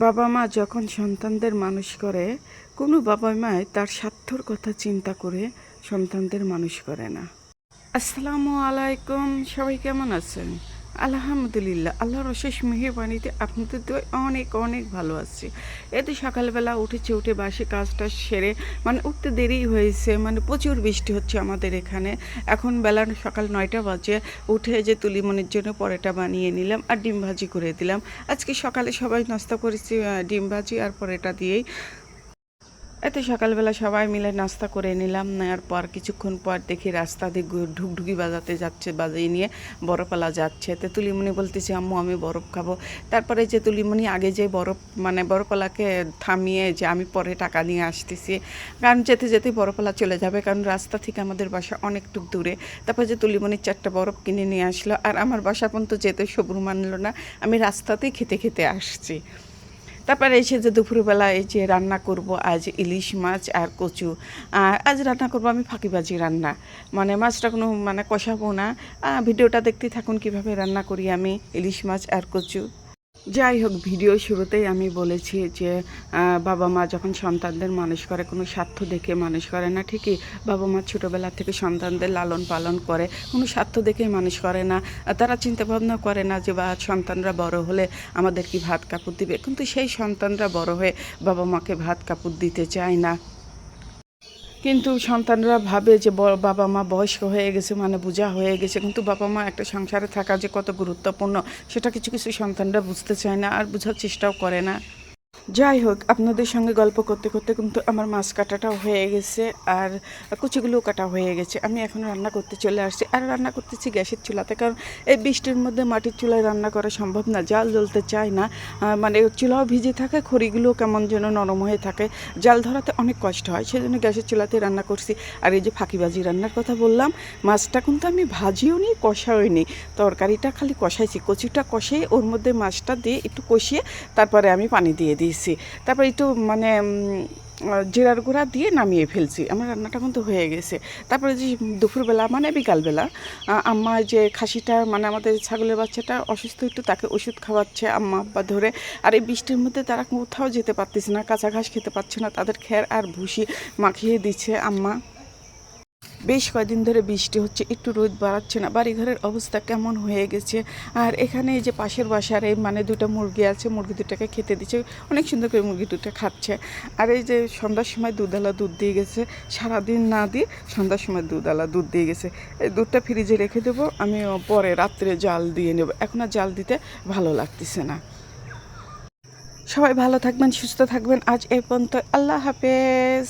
বাবা মা যখন সন্তানদের মানুষ করে, কোনো বাবা মায় তার স্বার্থর কথা চিন্তা করে সন্তানদের মানুষ করে না। আসসালামু আলাইকুম, সবাই কেমন আছেন? আলহামদুলিল্লাহ, আল্লাহর অশেষ মেহরবানিতে আপনাদের তো অনেক অনেক ভালো আছি। এই তো সকালবেলা উঠেছে, উঠে বাসে কাজটা সেরে মানে উঠতে দেরি হয়েছে মানে প্রচুর বৃষ্টি হচ্ছে আমাদের এখানে। এখন বেলা সকাল নয়টা বাজে, উঠে যে তুলিমনির জন্য পরোটা বানিয়ে নিলাম আর ডিম ভাজি করে দিলাম। আজকে সকালে সবাই নাস্তা করেছি ডিম ভাজি আর পরোটা দিয়েই। এতে সকালবেলা সবাই মিলে নাস্তা করে নিলাম। নেওয়ার পর কিছুক্ষণ পর দেখি রাস্তা দিয়ে ঢুকঢুকি বাজাতে যাচ্ছে, বাজিয়ে নিয়ে বরফওয়ালা যাচ্ছে। তো তুলিমণি বলতেছে, আম্মু, আমি বরফ খাব। তারপরে যে তুলিমণি আগে যে বরফ মানে বরফওয়ালাকে থামিয়ে যে আমি পরে টাকা নিয়ে আসতেছি, কারণ যেতে যেতে বরফওয়ালা চলে যাবে, কারণ রাস্তা থেকে আমাদের বাসা অনেকটুক দূরে। তারপর যে তুলিমণির চারটা বরফ কিনে নিয়ে আসলো, আর আমার বাসা পর্যন্ত যেতে সবুর মানলো না। আমি রাস্তাতেই খেতে খেতে আসছি। তারপরে এসে যে দুপুরবেলা এই যে রান্না করব, আজ ইলিশ মাছ আর কচু। আর আজ রান্না করব আমি ফাঁকিবাজি রান্না। মানে মাছটা কোনো মানে কষাবো না। ভিডিওটা দেখতে থাকুন কীভাবে রান্না করি আমি, ইলিশ মাছ আর কচু। যাই হোক, ভিডিও শুরুতেই আমি বলেছি যে বাবা মা যখন সন্তানদের মানুষ করে, কোনো স্বার্থ দেখে মানুষ করে না, ঠিকই? বাবা মা ছোটোবেলা থেকে সন্তানদের লালন পালন করে, কোনো স্বার্থ দেখেই মানুষ করে না। তারা চিন্তা ভাবনা করে না যে, বা, সন্তানরা বড় হলে আমাদের কি ভাত কাপড় দিবে? কিন্তু সেই সন্তানরা বড় হয়ে বাবা মাকে ভাত কাপড় দিতে চায় না। কিন্তু সন্তানরা ভাবে যে বাবা মা বয়স্ক হয়ে গেছে মানে বোঝা হয়ে গেছে। কিন্তু বাবা মা একটা সংসারে থাকা যে কত গুরুত্বপূর্ণ, সেটা কিছু কিছু সন্তানরা বুঝতে চায় না আর বোঝার চেষ্টাও করে না। যাই হোক, আপনাদের সঙ্গে গল্প করতে করতে কিন্তু আমার মাছ কাটাটাও হয়ে গেছে আর কুচিগুলোও কাটা হয়ে গেছে। আমি এখন রান্না করতে চলে আসছি। আর রান্না করতেছি গ্যাসের চুলাতে, কারণ এই বৃষ্টির মধ্যে মাটির চুলায় রান্না করা সম্ভব না। জাল জ্বলতে চায় না। মানে চুলাও ভিজে থাকে খড়িগুলো কেমন যেন নরম হয়ে থাকে। জাল ধরাতে অনেক কষ্ট হয়, সেজন্য গ্যাসের চুলাতে রান্না করছি। আর এই যে ফাঁকিবাজি রান্নার কথা বললাম, মাছটা কিন্তু আমি ভাজিও নি কষাও নি। তরকারিটা খালি কষাইছি। কচুটা কষিয়ে ওর মধ্যে মাছটা দিয়ে একটু কষিয়ে তারপরে আমি পানি দিয়ে দিয়েছি। তারপর একটু মানে জিরার গুঁড়া দিয়ে নামিয়ে ফেলছি। আমার রান্নাটা কিন্তু হয়ে গেছে। তারপরে যে দুপুরবেলা মানে বিকালবেলা আম্মা যে খাসিটা মানে আমাদের ছাগলের বাচ্চাটা অসুস্থ একটু, তাকে ওষুধ খাওয়াচ্ছে আম্মা আব্বা ধরে। আর এই বৃষ্টির মধ্যে তারা কোথাও যেতে পারতেছে না, কাঁচা ঘাস খেতে পারছে না, তাদের খের আর ভুসি মাখিয়ে দিচ্ছে আম্মা। বেশ কয়দিন ধরে বৃষ্টি হচ্ছে, একটু রোদ বাড়াচ্ছে না। বাড়িঘরের অবস্থা কেমন হয়ে গেছে? আর এখানে এই যে পাশের বাসার এই মানে দুটো মুরগি আছে, মুরগি দুটাকে খেতে দিচ্ছে, অনেক সুন্দর করে মুরগি দুটো খাচ্ছে। আর এই যে সন্ধ্যার সময় দুধালা দুধ দিয়ে গেছে, সারাদিন না দিয়ে সন্ধ্যার সময় দুধালা দুধ দিয়ে গেছে। এই দুধটা ফ্রিজে রেখে দেবো, আমি পরে রাত্রে জাল দিয়ে নেব। এখন আর জাল দিতে ভালো লাগতেছে না। সবাই ভালো থাকবেন, সুস্থ থাকবেন, আজ এই পর্যন্ত আল্লাহ হাফেজ।